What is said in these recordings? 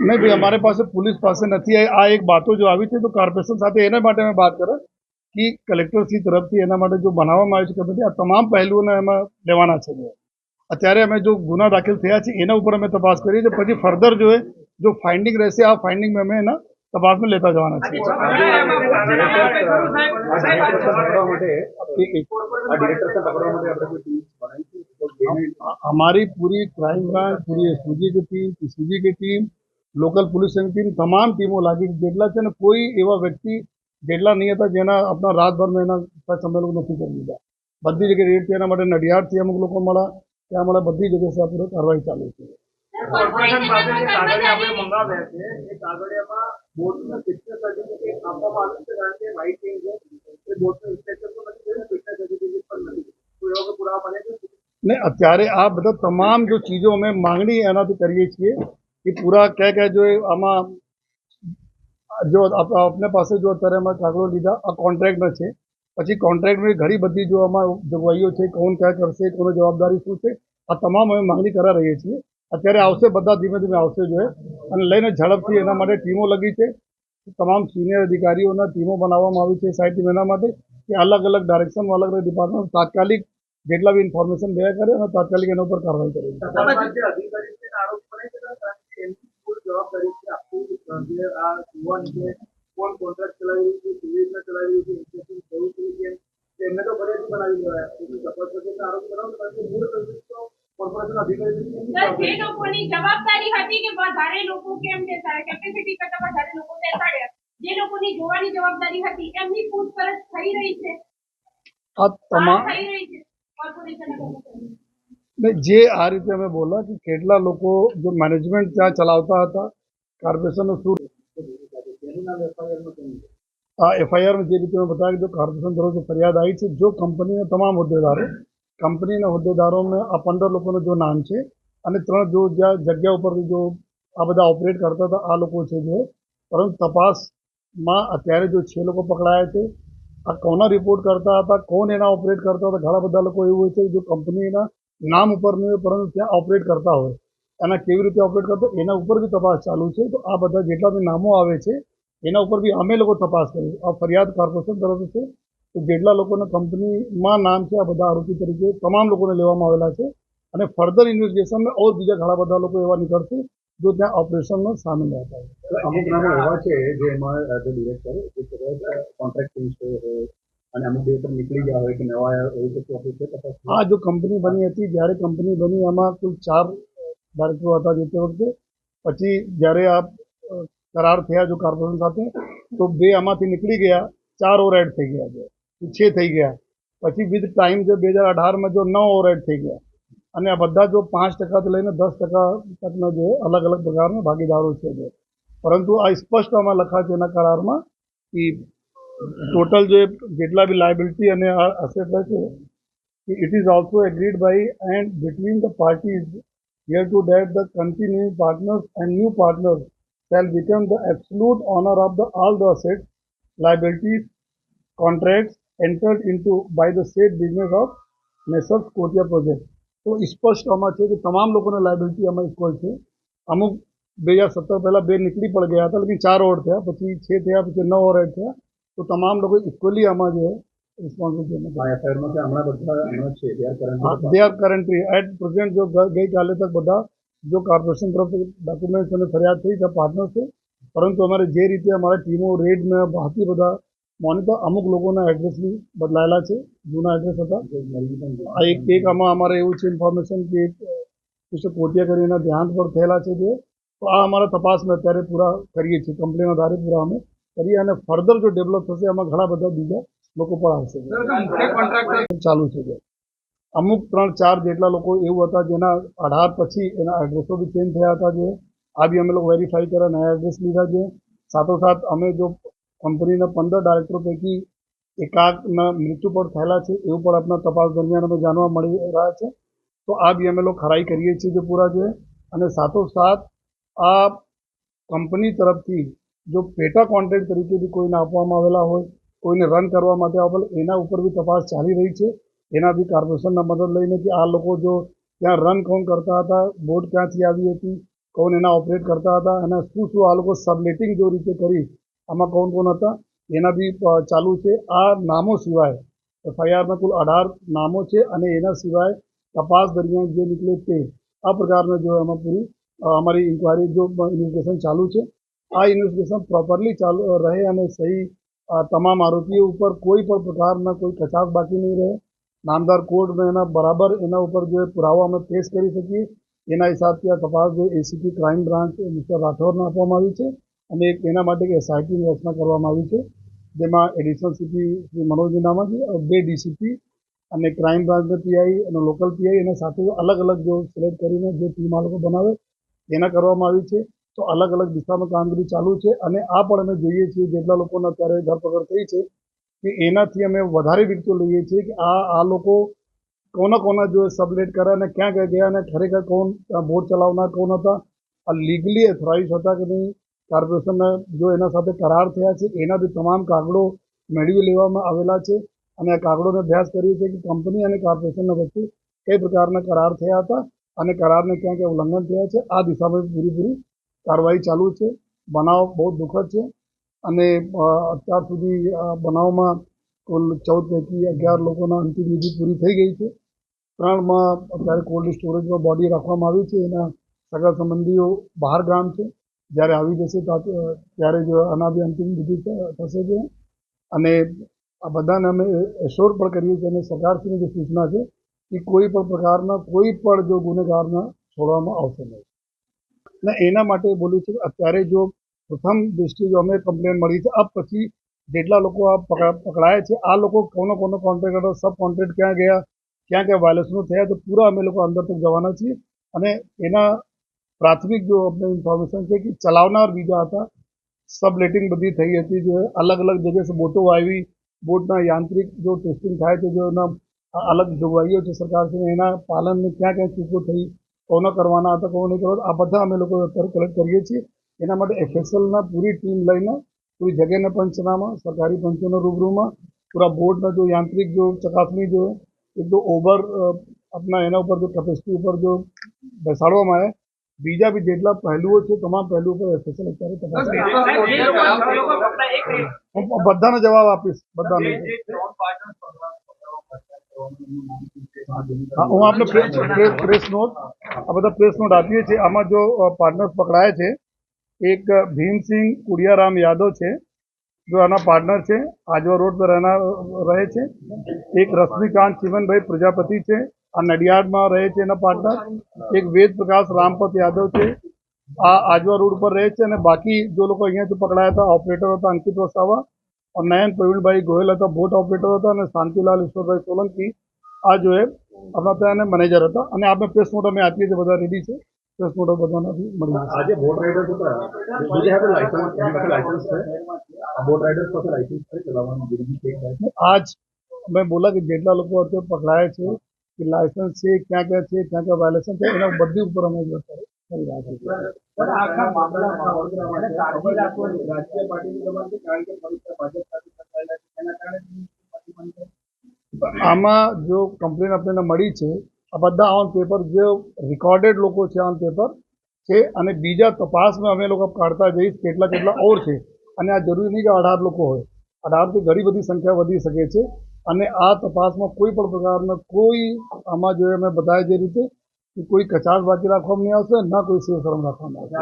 નહીં ભાઈ અમારે પાસે પોલીસ પાસે નથી આ એક બાતો જો આવી છે તો કોર્પોરેશન સાથે એના માટે અમે વાત કરે કે કલેક્ટરશ્રી તરફથી એના માટે જો બનાવવામાં આવે છે કમિટી આ તમામ પહેલુઓને એમાં લેવાના છે. અત્યારે અમે જો ગુના દાખલ થયા છે એના ઉપર અમે તપાસ કરીએ છીએ પછી ફર્ધર જો જો ફાઇન્ડિંગ રહેશે આ ફાઇન્ડિંગ અમે એના તપાસમાં લેતા જવાના છીએ અમારી પૂરી ક્રાઇમ બ્રાન્ચ પૂરી એસઓજી કે ટીમ સીજી કે ટીમ લોકલ પોલીસની ટીમ તમામ ટીમો લાગી જેટલા છે ને કોઈ એવા વ્યક્તિ જેટલા નહીં હતા જેના આપણા રાતભરમાં એના ટચ અમે લોકો નથી કરી દીધા બધી જગ્યાએ રેડ એના માટે નડિયાદથી અમુક લોકો મળ્યા ત્યાં મળ્યા બધી જગ્યાએ આપણે પૂરો કાર્યવાહી ચાલુ છે કોર્પોરેશન પાસે જે કાગળિયા આપણે મંગાવ્યા છે એ કાગળિયામાં બોર્ડનું ફિટનેસ સર્ટિફિકેટ આપવામાં આવ્યું છે કારણ કે વ્હાઇટ પેઇન્ટ છે એ બોર્ડનું ઇન્સ્પેક્શન તો નથી કર્યું ફિટનેસ સર્ટિફિકેટ પણ નથી તો એવા કોઈ પુરાવા બને છે ને અત્યારે આ બધા તમામ જો ચીજો અમે માંગણી એનાથી કરીએ છીએ કે પૂરા ક્યાં ક્યાં જો એ આમાં જો આપ- આપને પાસે જો અત્યારે અમે કાગળો લીધા આ કોન્ટ્રાક્ટના છે પછી કોન્ટ્રાક્ટની ઘણી બધી જો આમાં જોગવાઈઓ છે કોણ ક્યાં કરશે કોની જવાબદારી શું છે આ તમામ અમે માંગણી કરા રહીએ છીએ અત્યારે આવશે, બધા ધીમે ધીમે આવશે જો એ. અને લઈને ઝડપથી એના માટે ટીમો લગી છે. તમામ સિનિયર અધિકારીઓના ટીમો બનાવવામાં આવી છે સાહેબ એના માટે કે અલગ અલગ ડાયરેક્શનમાં અલગ અલગ ડિપાર્ટમેન્ટ તાત્કાલિક જેટલા બી ઇન્ફોર્મેશન ભેગા કરે અને તાત્કાલિક એના ઉપર કાર્યવાહી કરે એમને તો ફરિયાદ બનાવી દેવાય કોર્પોરેશન અધિકારી જે લોકોની જવાબદારી હતી કે વધારે લોકો કેમ બેસાડે કેપેસિટી કરતા વધારે લોકો બેસાડ્યા જે લોકોની જોવાની જવાબદારી હતી એમની પૂછપરછ થઈ રહી છે? આ તમામ થઈ રહી છે કોર્પોરેશનના જે આ રીતે અમે બોલા કે કેટલા લોકો જો મેનેજમેન્ટ ત્યાં ચલાવતા હતા કોર્પોરેશનનું શું આ એફઆઈઆરમાં જે રીતે મેં બતાવ્યું કે કોર્પોરેશન તરફ ફરિયાદ આવી છે જો કંપનીના તમામ હોદ્દેદારો કંપનીના હોદ્દેદારોને આ પંદર લોકોનું જો નામ છે અને ત્રણ જો જ્યાં જગ્યા ઉપર જો આ બધા ઓપરેટ કરતા હતા, આ લોકો છે જે. પરંતુ તપાસમાં અત્યારે જો છે લોકો પકડાયા છે, આ કોના રિપોર્ટ કરતા હતા, કોણ એના ઓપરેટ કરતા હતા, ઘણા બધા લોકો એવું હોય છે જો કંપનીના નામ ઉપર નહીં હોય, પરંતુ ત્યાં ઓપરેટ કરતા હોય. એના કેવી રીતે ઓપરેટ કરતા એના ઉપર બી તપાસ ચાલુ છે. તો આ બધા જેટલા બી નામો આવે છે, એના ઉપર બી અમે લોકો તપાસ કરીએ આ ફરિયાદ કોર્પોરેશન તરફ છે. તો જેટલા લોકોના કંપનીમાં નામ છે આ બધા આરોપી તરીકે તમામ લોકોને લેવામાં આવેલા છે. અને ફર્ધર ઇન્વેસ્ટિગેશનમાં ઓર બીજા ઘણા બધા લોકો એવા નીકળશે જો ત્યાં ઓપરેશનમાં સામેલ રહેતા હોય અમુક નામો એવા છે જે એમાં અ ડિરેક્ટર કદાચ કોન્ટ્રાક્ટ હોય અને અમુક દિવસ નીકળી ગયા હોય કે નવા એવું કશું ઓફિસ છે તપાસ આ જો કંપની બની હતી જ્યારે કંપની બની એમાં કુલ ચાર ડાયરેક્ટરો હતા જે તે વખતે. પછી જ્યારે આ કરાર થયા જો કોર્પોરેશન સાથે તો બે આમાંથી નીકળી ગયા ચાર ઓર એડ થઈ ગયા છે. છ થઈ ગયા પછી વિથ ટાઈમ છે બે હજાર અઢારમાં જો નવ ઓવરહેડ થઈ ગયા અને આ બધા જો પાંચ ટકાથી લઈને દસ ટકા તકના જે અલગ અલગ પ્રકારના ભાગીદારો છે જે પરંતુ આ સ્પષ્ટ આમાં છે એના કરારમાં કે ટોટલ જે જેટલા બી લાયબિલિટી અને અસેટ છે it is also agreed by and between the parties here to that the continuing partners and new partners shall become the absolute owner of the all the assets, liabilities, contracts entered into by the said business of Messrs. Kotiya project તો સ્પષ્ટ આમાં છે કે તમામ લોકોને liability આમાં equal છે. અમુક બે હજાર સત્તર પહેલાં બે નીકળી પણ ગયા હતા લેકિન ચાર ઓવર થયા પછી છ થયા પછી નવ ઓવર થયા. તો તમામ લોકો ઇક્વલી આમાં જે responsibility they are currently at present જો ગઈકાલે તક બધા જો કોર્પોરેશન તરફથી ડોક્યુમેન્ટ્સ અને ફરિયાદ થઈ પાર્ટનર છે. પરંતુ અમારે જે રીતે અમારા ટીમો રેડને બાકી બધા મોનિટર અમુક લોકોના એડ્રેસ બી બદલાયેલા છે જૂના એડ્રેસ હતા. આ એક એક આમાં અમારે એવું છે ઇન્ફોર્મેશન કે એક વિશે કોટિયા કરીને ધ્યાન પર થયેલા છે જે. તો આ અમારા તપાસને અત્યારે પૂરા કરીએ છીએ કમ્પ્લેન આધારે પૂરા અમે કરીએ અને ફર્ધર જો ડેવલપ થશે એમાં ઘણા બધા બીજા લોકો પણ આવશે. ચાલુ છે અમુક ત્રણ ચાર જેટલા લોકો એવું હતા જેના અઢાર પછી એના એડ્રેસો બી ચેન્જ થયા હતા જે. આ બી અમે લોકો વેરીફાઈ કર્યા નયા એડ્રેસ લીધા છે સાથોસાથ અમે જો કંપનીના પંદર ડાયરેક્ટરો પૈકી એકાકના મૃત્યુ પણ થયેલા છે, એવું પણ આપણા તપાસ દરમિયાન અમે જાણવા મળી રહ્યા છે. તો આ બી અમે લોકો ખરાઈ કરીએ છીએ જે પૂરા છે અને સાથોસાથ આ કંપની તરફથી જો પેટા કોન્ટ્રાક્ટ તરીકે બી કોઈને આપવામાં આવેલા હોય, કોઈને રન કરવા માટે આપેલ, એના ઉપર બી તપાસ ચાલી રહી છે. એના બી કોર્પોરેશનના મદદ લઈને કે આ લોકો જો ત્યાં રન કોણ કરતા હતા, બોટ ક્યાંથી આવી હતી, કોણ એના ઓપરેટ કરતા હતા અને શું શું આ લોકો સબલેટિંગ જો રીતે કરી આમાં કોણ કોણ હતા? એના બી ચાલુ છે. આ નામો સિવાય, એફઆઈઆરમાં કુલ અઢાર નામો છે અને એના સિવાય તપાસ દરમિયાન જે નીકળે તે, આ પ્રકારના જો એમાં પૂરી અમારી ઇન્કવાયરી જો ઇન્વેસ્ટિગેશન ચાલુ છે, આ ઇન્વેસ્ટિગેશન પ્રોપરલી ચાલુ રહે અને સહી તમામ આરોપીઓ ઉપર કોઈ પણ પ્રકારના કોઈ કચાશ બાકી નહીં રહે. નામદાર કોર્ટમાં એના બરાબર એના ઉપર જો પુરાવો અમે પેશ કરી શકીએ, એના હિસાબથી આ તપાસ જે એસીપી ક્રાઇમ બ્રાન્ચ મિસ્ટર રાઠોડને આપવામાં આવી છે. અને એક એના માટે કે એસઆઈટીની રચના કરવામાં આવી છે, જેમાં એડિશનલ સીપી શ્રી મનોજ નામાજી બે ડીસીપી અને ક્રાઇમ બ્રાન્ચના પીઆઈ અને લોકલ પીઆઈ એના સાથે અલગ અલગ જો સિલેક્ટ કરીને જે ટીમ આ લોકો બનાવે, એના કરવામાં આવી છે. તો અલગ અલગ દિશામાં કામગીરી ચાલુ છે અને આ પણ અમે જોઈએ છીએ જેટલા લોકોને અત્યારે ધરપકડ થઈ છે કે એનાથી અમે વધારે વિગતો લઈએ છીએ કે આ આ લોકો કોના કોના જો સબલેટ કરે અને ક્યાં ગયા અને ખરેખર કોણ બોટ ચલાવનાર કોણ હતા, આ લીગલી એથોરાઇઝ હતા કે નહીં કોર્પોરેશનના જો એના સાથે કરાર થયા છે, એના બી તમામ કાગળો મેળવી લેવામાં આવેલા છે અને આ કાગળોને અભ્યાસ કરીએ છીએ કે કંપની અને કોર્પોરેશનના વચ્ચે કઈ પ્રકારના કરાર થયા હતા અને કરારને ક્યાં ક્યાં ઉલ્લંઘન થયા છે, આ દિશામાં પૂરી કાર્યવાહી ચાલુ છે. બનાવ બહુ દુઃખદ છે અને અત્યાર સુધી બનાવમાં કુલ ચૌદ પૈકી અગિયાર લોકોના અંતિમ વિધિ પૂરી થઈ ગઈ છે. ત્રણમાં અત્યારે કોલ્ડ સ્ટોરેજમાં બોડી રાખવામાં આવી છે. એના સગા સંબંધીઓ બહાર ગામ છે. જ્યારે આવી જશે ત્યારે જો અનાબી અંતિમ વિધિ થશે છે અને આ બધાને અમે એશ્યોર પણ કરીએ છીએ અને સરકારશ્રીની જે સૂચના છે, એ કોઈ પણ પ્રકારના, કોઈ પણ જો ગુનેગારને છોડવામાં આવશે નહીં. ને એના માટે બોલ્યું છે અત્યારે જો પ્રથમ દૃષ્ટિએ જો અમે કમ્પ્લેન મળી છે, આ પછી જેટલા લોકો આ પકડા, પકડાયા છે, આ લોકો કોનો કોનો કોન્ટ્રાક્ટર સબ કોન્ટ્રાક્ટ ક્યાં ગયા, ક્યાં ક્યાં વાયલેશનો થયા, તો પૂરા અમે લોકો અંદર તક જવાના છીએ. અને એના પ્રાથમિક જો અમને ઇન્ફોર્મેશન છે કે ચલાવનાર બીજા હતા સબલેટિંગ બધી થઈ હતી, જે અલગ અલગ જગ્યાએ બોટો આવી, બોટના યાંત્રિક જો ટેસ્ટિંગ થાય છે જો એના અલગ જોગવાઈઓ છે સરકારશ્રીને એના પાલનને ક્યાં ક્યાં ચૂકો થઈ કોનો કરવાના હતા કોનો નહીં કરવાના, આ બધા અમે લોકો અત્યારે કલેક્ટ કરીએ છીએ. એના માટે એફએસએલના પૂરી ટીમ લઈને, પૂરી જગ્યાના પંચનામાં, સરકારી પંચોના રૂબરૂમાં, પૂરા બોર્ડના જો યાંત્રિક જો ચકાસણી જો એક તો ઓવર આપના એના ઉપર જો કેપેસિટી ઉપર જો બેસાડવામાં આવે બીજા બી જેટલા પહેલુઓ છે તમામ પહેલુઓ પર એફએસએલ અત્યારે તપાસ હું બધાનો જવાબ આપીશ બધાને. હું આપને પ્રેસ નોટ આ બધા પ્રેસ નોટ આપીએ છીએ. આમાં જો પાર્ટનર્સ પકડાયા છે એક ભીમસિંહ કુડિયારામ યાદવ છે જો આના પાર્ટનર છે આજવા રોડ પર રહેનાર રહે છે. એક રશ્મિકાંત ચિમનભાઈ પ્રજાપતિ છે આ નડિયાદમાં રહે છે એના પાર્ટનર એક વેદ પ્રકાશ રામપત યાદવ છે. આ આજવા રોડ પર રહે છે અને બાકી જો લોકો અહીંયાથી પકડાયા હતા ઓપરેટર હતા અંકિત વસાવા નયન પ્રવીણભાઈ ગોયલ હતા બોટ ઓપરેટર હતા અને શાંતિલાલ ઈશ્વરભાઈ સોલંકી. આ જો એ આપણા ત્યાંના મેનેજર હતા. અને આપણે પ્રેસ નોટ અમે આપીએ છીએ બધા રેડી છે. પ્રેસ નોટ બધાને મળી આજે બોટ રાઇડર્સ બોટ રાઇડર્સ પાસે લાઇસન્સ છે ચલાવવાનું આજ મેં બોલા કે જેટલા લોકો અત્યારે પકડાયા છે કે લાયસન્સ છે ક્યાં ક્યાં છે ક્યાં ક્યાં વાયલેશન છે એના બધી ઉપર અમે કરી છે. આમાં જો કમ્પ્લેન આપણને મળી છે આ બધા ઓન પેપર જે રેકોર્ડેડ લોકો છે ઓન પેપર છે અને બીજા તપાસમાં અમે લોકો કાઢતા જઈશ કેટલા કેટલા ઓર છે. અને આ જરૂરી નહીં કે અઢાર લોકો હોય. અઢારથી ઘણી બધી સંખ્યા વધી શકે છે. અને આ તપાસમાં કોઈ પણ પ્રકારના કોઈ આમાં જો અમે બતાવ્યા જે રીતે કે કોઈ કચાશ બાકી રાખવામાં નહીં આવશે ના કોઈ શિવશરમ રાખવામાં આવશે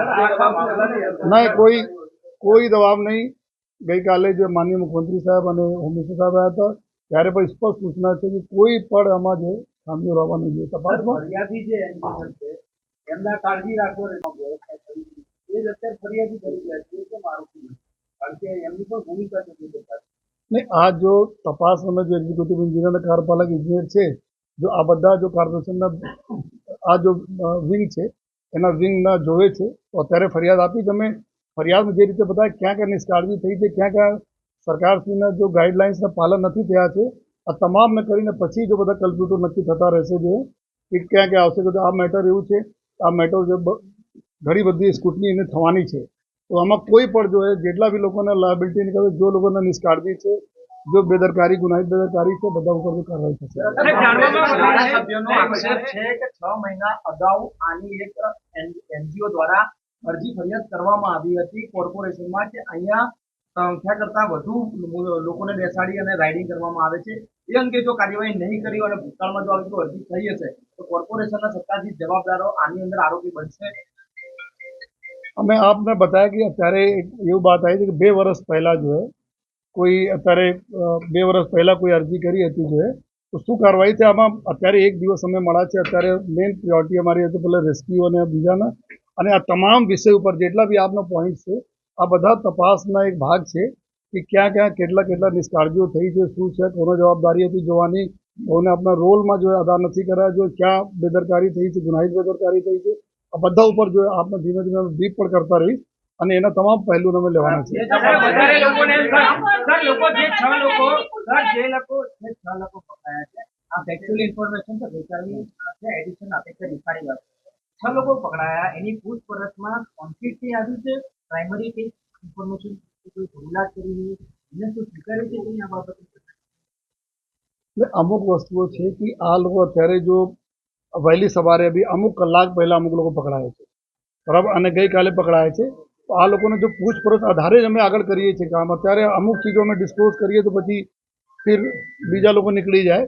ના કોઈ કોઈ દબાવ નહીં ગઈકાલે જે માનનીય મુખ્યમંત્રી સાહેબ અને હોમ મિનિસ્ટર સાહેબ આવ્યા હતા ત્યારે પણ સ્પષ્ટ સૂચના છે કે કોઈ પણ આમાં જે ખામીઓ રહેવાની જોઈએ તપાસમાં એમના કાળજી જોઈએ. એ જ અત્યારે ફરિયાદી કરી રહ્યા છે કેમ કારણ કે એમની પણ ભૂમિકા છે. ને આ જો તપાસમાં જો એક્ઝિક્યુટિવ ઇન્જિનિયર અને કાર્યપાલક ઇજનેર છે, જો આ બધા જો કોર્પોરેશનના આ જો વિંગ છે, એના વિંગના જોવે છે, તો અત્યારે ફરિયાદ આપી તમે ફરિયાદમાં જે રીતે બધા ક્યાં ક્યાં નિષ્કાળજી થઈ છે, ક્યાં ક્યાં સરકારશ્રીના જો ગાઈડલાઇન્સના પાલન નથી થયા છે, આ તમામને કરીને પછી જો બધા કલ્પ્યુટર નક્કી થતા રહેશે જે, કે ક્યાં ક્યાં આવશે કે આ મેટર એવું છે, આ મેટર જે ઘણી બધી સ્કૂટની એને થવાની છે. તો આમાં કોઈ પણ જો જેટલા બી લોકોને લાયબિલિટી નીકળે જો લોકોને નિષ્કાળજી છે જો બેદરકારી ગુનાહિત બેદરકારી છે બધા ઉપર કાર્યવાહી થશે. ધારાસભ્યોનો આક્ષેપ છે કે છ મહિના અગાઉ આની એક એનજીઓ દ્વારા અરજી ફરિયાદ કરવામાં આવી હતી કોર્પોરેશનમાં કે અહીંયા સંખ્યા કરતા વધુ લોકોને બેસાડી અને રાઇડિંગ કરવામાં આવે છે. એ અંગે જો કાર્યવાહી નહીં કરી અને ભૂતકાળમાં જો આવી અરજી થઈ હશે તો કોર્પોરેશનના સત્તાધીશ જવાબદારો આની અંદર આરોપી બનશે. અમે આપને बताया कि અત્યારે એક એવું બાત આવી છે કે બે વર્ષ પહેલા જો है કોઈ અત્યારે અ, બે વર્ષ પહેલા કોઈ અરજી કરી હતી જો है તો શું કાર્યવાહી છે આમાં અત્યારે એક દિવસ અમે મળ્યા છે અત્યારે મેઇન પ્રિયોરિટી અમારી હતી પેલા રેસ્ક્યુ અને બીજાના અને આ તમામ વિષય ઉપર જેટલા બી આપનો પોઈન્ટ છે આ બધા તપાસના એક ભાગ છે કે ક્યાં ક્યાં કેટલા કેટલા નિષ્કાળજીઓ થઈ છે શું છે કોનો જવાબદારી હતી જોવાની કોને આપણા રોલમાં જો અદા નથી કર્યા જો ક્યાં બેદરકારી થઈ છે ગુનાહિત બેદરકારી થઈ છે આ બધા ઉપર જો આપણે ધીમે ધીમે ડીપ પણ કરતા રહીશ અને એના તમામ પહેલું અમે લેવાના છે. છ લોકો પકડાયા છે આ ફેક્ચ્યુઅલ ઇન્ફોર્મેશન તો ગઈકાલની છે એડિશન આપે છે છ લોકો પકડાયા એની પૂછપરછમાં કોન્ફ્લિક્ટથી આવ્યું છે પ્રાઇમરી કે ઇન્ફોર્મેશન કોઈ ભૂલાત કરી એને શું છે આ બાબતે અમુક વસ્તુઓ છે કે આ લોકો અત્યારે જો વહેલી સવારે બી અમુક કલાક પહેલાં અમુક લોકો પકડાયા છે. બરાબર? અને ગઈકાલે પકડાયા છે. તો આ લોકોને જો પૂછપરછ આધારે જ અમે આગળ કરીએ છીએ કામ અત્યારે અમુક ચીજો અમે ડિસ્ક્લોઝ કરીએ તો પછી ફિર બીજા લોકો નીકળી જાય.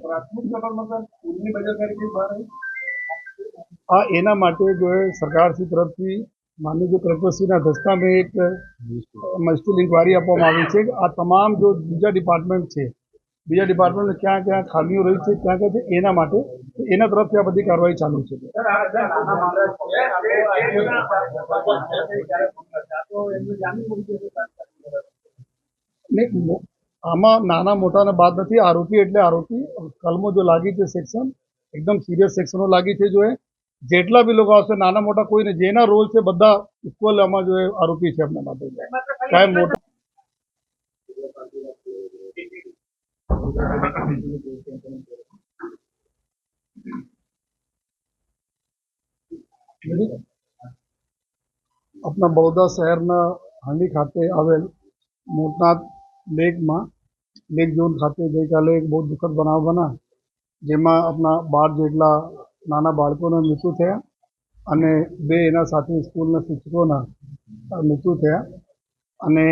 આ એના માટે જો સરકારશ્રી તરફથી માનનીય જો કલેક્ટરશ્રીના ધસ્તામાં એક મજિસ્ટ્રેટ ઇન્કવાયરી આપવામાં આવી છે. કે આ તમામ જો બીજા ડિપાર્ટમેન્ટ છે બીજા ડિપાર્ટમેન્ટ ક્યાં ક્યાં ખામીઓ રહી છે ક્યાં ક્યાં છે એના માટે એના તરફથી આ બધી કાર્યવાહી ચાલુ છે. આમાં નાના મોટાને બાદ નથી આરોપી એટલે આરોપી કલમો જો લાગી છે સેક્શન એકદમ સિરિયસ સેક્શનો લાગી છે જો જેટલા બી લોકો આવશે નાના મોટા કોઈને જેના રોલ છે બધા ઇક્વલ આમાં જો આરોપી છે એમના માટે કાંઈ મોટા આપણા બરોડા શહેરના હાંડી ખાતે આવેલ મોટનાથ લેકમાં, લેક ઝોન ખાતે ગઈકાલે એક બહુ દુઃખદ બનાવ બના જેમાં આપણા બાર જેટલા નાના બાળકોના મૃત્યુ થયા અને બે એના સાથે સ્કૂલના શિક્ષકોના મૃત્યુ થયા. અને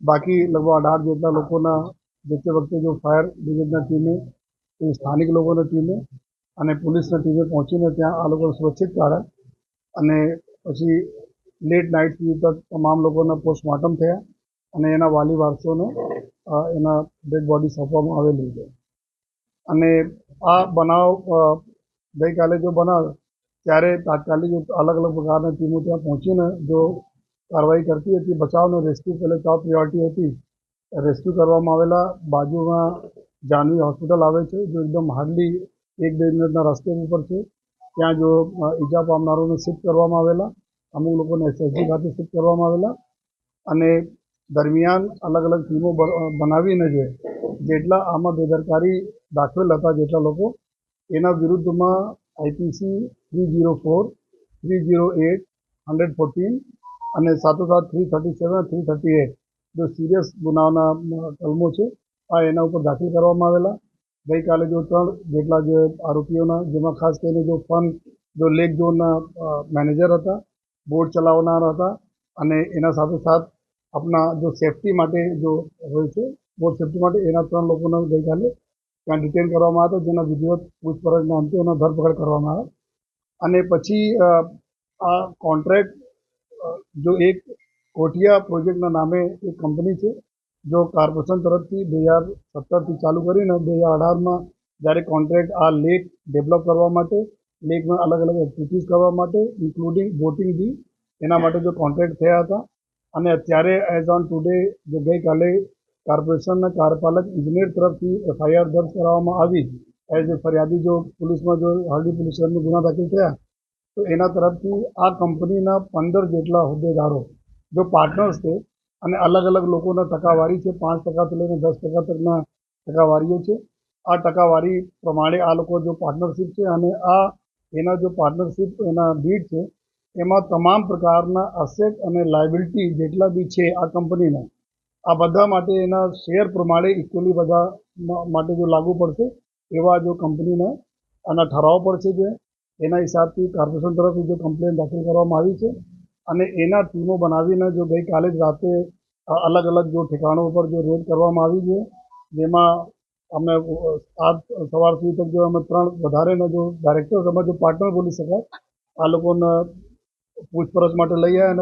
બાકી લગભગ અઢાર જેટલા લોકોના જે તે વખતે જો ફાયર બ્રિગેડના ટીમે સ્થાનિક લોકોની ટીમે અને પોલીસના ટીમે પહોંચીને ત્યાં આ લોકો સુરક્ષિત કાઢ્યા અને પછી લેટ નાઇટ સુધી તક તમામ લોકોના પોસ્ટમોર્ટમ થયા અને એના વાલી વારસોને એના ડેડ બોડી સોંપવામાં આવેલી છે. અને આ બનાવ ગઈકાલે જો બનાવ, ત્યારે તાત્કાલિક અલગ અલગ પ્રકારની ટીમો ત્યાં પહોંચીને જો કાર્યવાહી કરતી હતી, બચાવનો રેસ્ક્યુ પહેલે ટોપ પ્રિયોરિટી હતી રેસ્ક્યુ કરવામાં આવેલા બાજુમાં જાનવી હોસ્પિટલ આવે છે, જો એકદમ હાર્ડલી એક બે મિનિટના રસ્તે ઉપર છે. ત્યાં જો ઈજા પામનારોને શિફ્ટ કરવામાં આવેલા, અમુક લોકોને એસએસજી ખાતે શિફ્ટ કરવામાં આવેલા અને દરમિયાન અલગ અલગ ટીમો બનાવીને જે, જેટલા આમાં બેદરકારી દાખવેલ હતા, જેટલા લોકો, એના વિરુદ્ધમાં IPC three zero four, three zero eight hundred fourteen અને સાથોસાથ three thirty seven, three thirty eight serious ગુનાઓના કલમો છે, આ એના ઉપર દાખલ કરવામાં આવેલા. ગઈકાલે જો ત્રણ જેટલા જે આરોપીઓના, જેમાં ખાસ કરીને જો ફન, જો લેક ઝોનના મેનેજર હતા, બોટ ચલાવનાર હતા, અને એના સાથે સાથ આપણા જો સેફટી માટે જો હોય છે, બોટ સેફટી માટે એના ત્રણ લોકોને ગઈકાલે ત્યાં ડિટેન કરવામાં આવ્યા જેના વિધિવત પૂછપરછના અંતે એનો ધરપકડ કરવામાં આવ્યા. અને પછી આ કોન્ટ્રાક્ટ જો એક કોઠિયા પ્રોજેક્ટના નામે એક કંપની છે, જો કોર્પોરેશન તરફથી બે હજાર સત્તરથી ચાલુ કરીને બે હજાર અઢારમાં જ્યારે કોન્ટ્રાક્ટ આ લેક ડેવલપ કરવા માટે, લેકમાં અલગ અલગ એક્ટિવિટીઝ કરવા માટે ઇન્ક્લુડિંગ બોટિંગ બી, એના માટે જો કોન્ટ્રાક્ટ થયા હતા. અને અત્યારે એઝ ઓન ટુડે જો ગઈકાલે કોર્પોરેશનના કાર્યપાલક ઇજનેર તરફથી એફઆઈઆર દર્જ કરવામાં આવી એઝ એ ફરિયાદી જો પોલીસમાં જો હળદી પોલીસ સ્ટેશનમાં ગુના દાખલ થયા, તો એના તરફથી આ કંપનીના પંદર જેટલા હોદ્દેદારો જો પાર્ટનર્સ છે અને અલગ અલગ લોકોના ટકાવારી છે, પાંચ ટકાથી લઈને દસ ટકા તકના ટકાવારીઓ છે. આ ટકાવારી પ્રમાણે આ લોકો જો પાર્ટનરશિપ છે અને આ એના જો પાર્ટનરશિપ એના બીડ છે, એમાં તમામ પ્રકારના અસેટ અને લાયબિલિટી જેટલા બી છે આ કંપનીના, આ બધા માટે એના શેર પ્રમાણે ઇક્વલી બધા માટે જો લાગુ પડશે, એવા જો કંપનીને આના ઠરાવ પડશે જે, એના હિસાબથી કોર્પોરેશન તરફથી જે કમ્પ્લેન દાખલ કરવામાં આવી છે અને એના ટીમો બનાવીને જો ગઈકાલે જ રાતે અલગ અલગ જો ઠેકાણો ઉપર જો રેડ કરવામાં આવી છે, જેમાં અમે આજ સવાર સુધી તક જો અમે ત્રણ વધારેના જો ડાયરેક્ટર અમે જો પાર્ટનર બોલી શકાય. આ લોકોને પૂછપરછ માટે લઈ આવ્યા અને